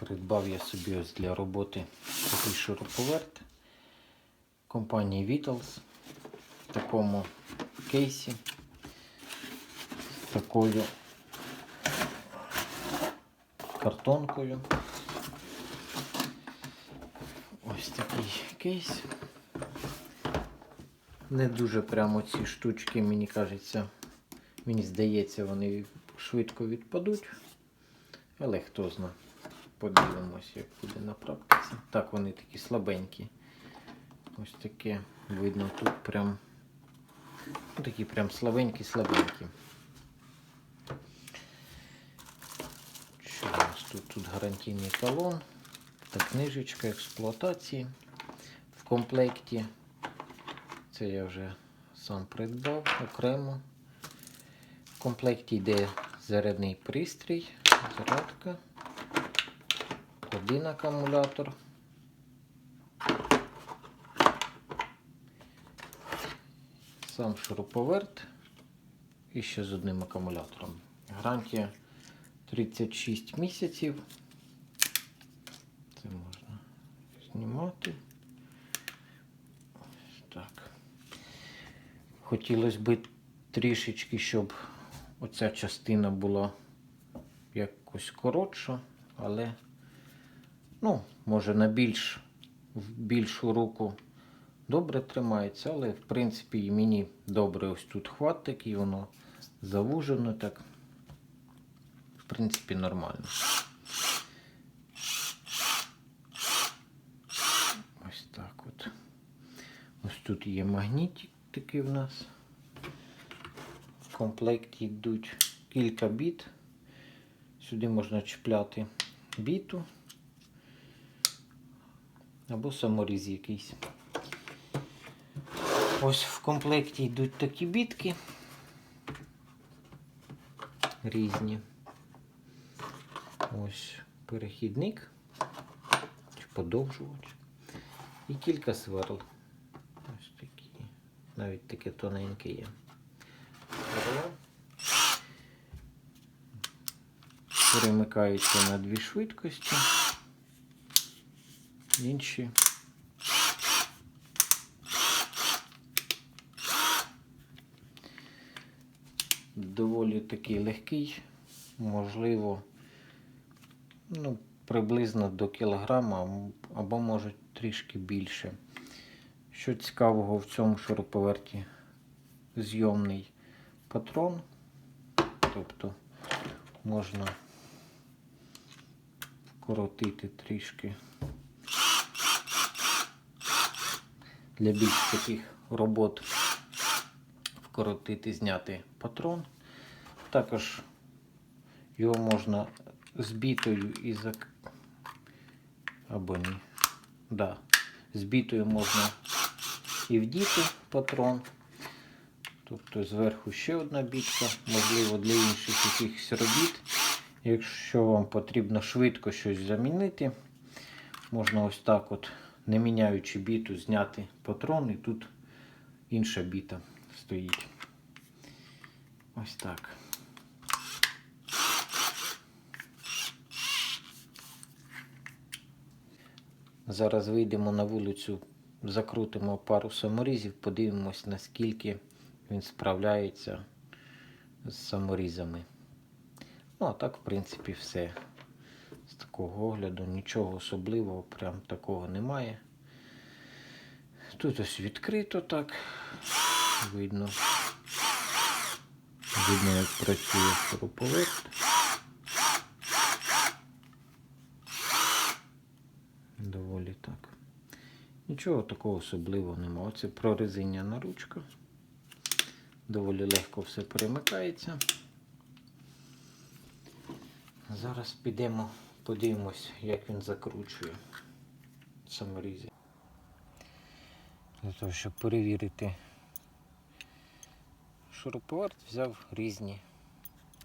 Придбав я собі ось для роботи такий шуруповерт компанії Vitals в такому кейсі з такою картонкою. Ось такий кейс. Не дуже прямо ці штучки, мені кажеться, мені здається, вони швидко відпадуть. Але хто зна. Подивимось, як буде на практиці. Так, вони такі слабенькі. Ось таке видно тут прям. Ну, такі прям слабенькі-слабенькі. Що у нас тут? Тут гарантійний талон та книжечка експлуатації в комплекті. Це я вже сам придбав окремо. В комплекті йде зарядний пристрій, зарядка, один акумулятор. Сам шуруповерт і ще з одним акумулятором. Гарантія 36 місяців. Це можна знімати. Так. Хотілося б трішечки, щоб оця частина була якось коротша, але, ну, може, на більш, в більшу руку добре тримається, але в принципі і мені добре ось тут хват такий, воно завужено так. В принципі, нормально. Ось так от. Ось тут є магнітик такий в нас. В комплекті йдуть кілька біт. Сюди можна чіпляти біту або саморіз якийсь. Ось в комплекті йдуть такі бітки різні. Ось перехідник подовжувач. І кілька сверл. Ось такі. Навіть таке тоненьке є. Перемикаються на дві швидкості. Інші. Доволі такий легкий, можливо, ну, приблизно до кілограма або може трішки більше. Що цікавого в цьому шуруповерті зйомний патрон, тобто можна коротити трішки для більш таких робот вкоротити, зняти патрон. Також його можна з бітою і зак... або ні. Да. З бітою можна і вдіти патрон. Тобто зверху ще одна бітка, можливо, для інших якихось робіт. Якщо вам потрібно швидко щось замінити, можна ось так от, не міняючи біту, зняти патрон і тут інша біта стоїть. Ось так. Зараз вийдемо на вулицю, закрутимо пару саморізів, подивимось, наскільки він справляється з саморізами. Ну, а так, в принципі, все. З такого огляду нічого особливого, прям такого немає. Тут ось відкрито так. Видно. Видно, як працює шуруповерт. Доволі так. Нічого такого особливого немає. Оце прорезиняна ручка. Доволі легко все перемикається. Зараз підемо, подивимось, як він закручує саморізи. Для того, щоб перевірити шуруповерт, взяв різні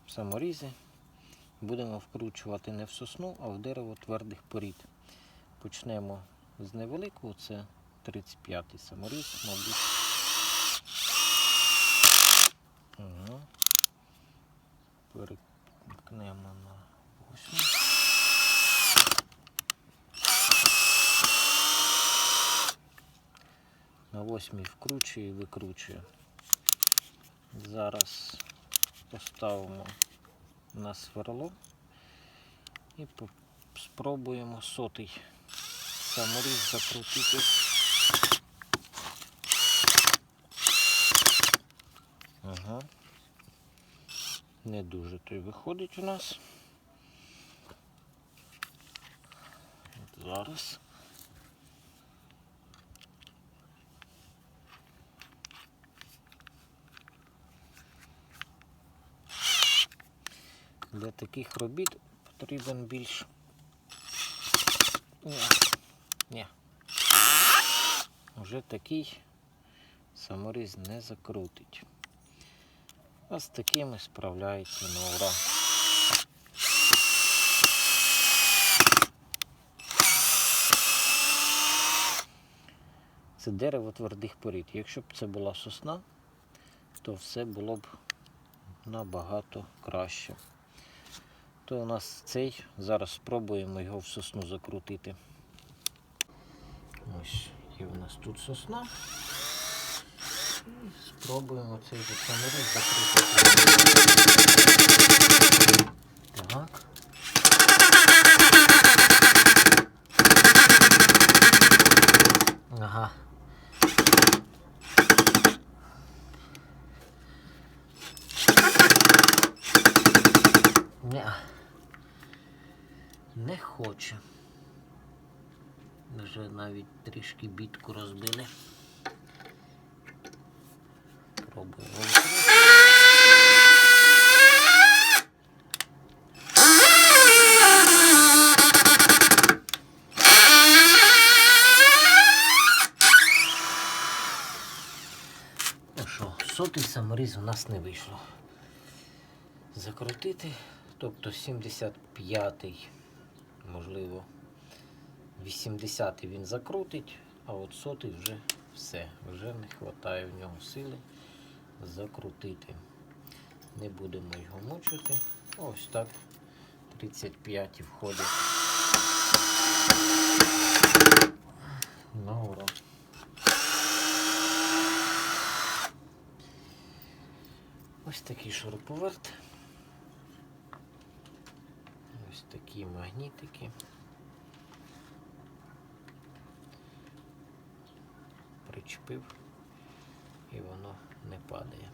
саморізи. Будемо вкручувати не в сосну, а в дерево твердих порід. Почнемо з невеликого, це 35-й саморіз, мабуть. Перекнемо на восьму. на восьмій вкручує і викручує. Зараз поставимо на сверло і спробуємо сотий саморіз закрутити. Ага. Не дуже той виходить у нас. Зараз. Для таких робіт потрібен більш. Ні. Ні. Вже такий саморіз не закрутить. А з такими справляється на ура. Це дерево твердих порід. Якщо б це була сосна, то все було б набагато краще. То у нас цей, зараз спробуємо його в сосну закрутити. Ось є у нас тут сосна. І спробуємо цей же закрутити. Так. Ага. Не. Не хоче. Вже навіть трішки бітку розбили. Пробуємо. Ну що, сотий саморіз у нас не вийшло. Закрутити, тобто 75-й, можливо, 80-й він закрутить, а от сотий вже все, вже не вистачає в нього сили закрутити. Не будемо його мучити. Ось так. 35 входять. На ура. Ось такий шуруповерт. Ось такі магнітики. Причепив і воно не падає.